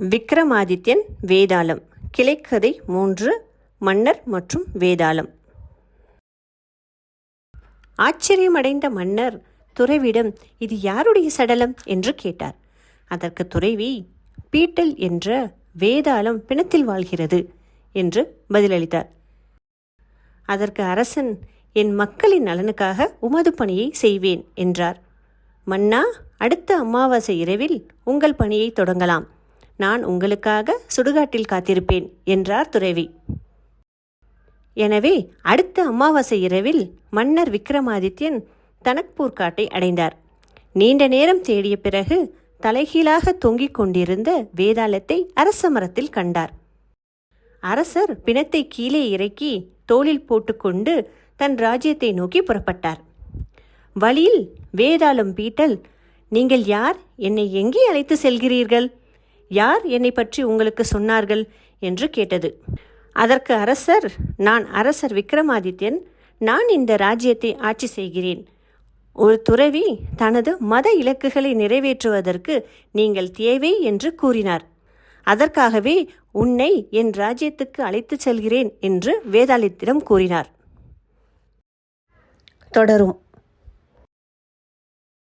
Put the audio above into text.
விக்ரமாதித்யன் வேதாளம் கிளைக்கதை மூன்று மன்னர் மற்றும் வேதாளம். ஆச்சரியமடைந்த மன்னர் துறவிடம் இது யாருடைய சடலம்? என்று கேட்டார். அதற்கு துறைவி பீட்டல் என்ற வேதாளம் பிணத்தில் வாழ்கிறது என்று பதிலளித்தார். அதற்கு அரசன் என் மக்களின் நலனுக்காக உமது பணியை செய்வேன் என்றார். மன்னா அடுத்த அமாவாசை இரவில் உங்கள் பணியை தொடங்கலாம் நான் உங்களுக்காக சுடுகாட்டில் காத்திருப்பேன் என்றார் துறவி. எனவே அடுத்த அமாவாசை இரவில் மன்னர் விக்ரமாதித்யன் தனக்பூர் காட்டை அடைந்தார். நீண்ட நேரம் தேடிய பிறகு தலைகீழாக தொங்கிக் கொண்டிருந்த வேதாளத்தை அரச மரத்தில் கண்டார். அரசர் பிணத்தை கீழே இறக்கி தோளில் போட்டுக்கொண்டு தன் ராஜ்யத்தை நோக்கி புறப்பட்டார். வழியில் வேதாளம் பீட்டல் நீங்கள் யார்? என்னை எங்கே அழைத்து செல்கிறீர்கள்? யார் என்னை பற்றி உங்களுக்கு சொன்னார்கள்? என்று கேட்டது. அதற்கு அரசர் நான் அரசர் விக்ரமாதித்யன். நான் இந்த ராஜ்யத்தை ஆட்சி செய்கிறேன். ஒரு துறவி தனது மத இலக்குகளை நிறைவேற்றுவதற்கு நீங்கள் தேவை என்று கூறினார். அதற்காகவே உன்னை என் ராஜ்யத்துக்கு அழைத்துச் செல்கிறேன் என்று வேதாளித்திடம் கூறினார். தொடரும்.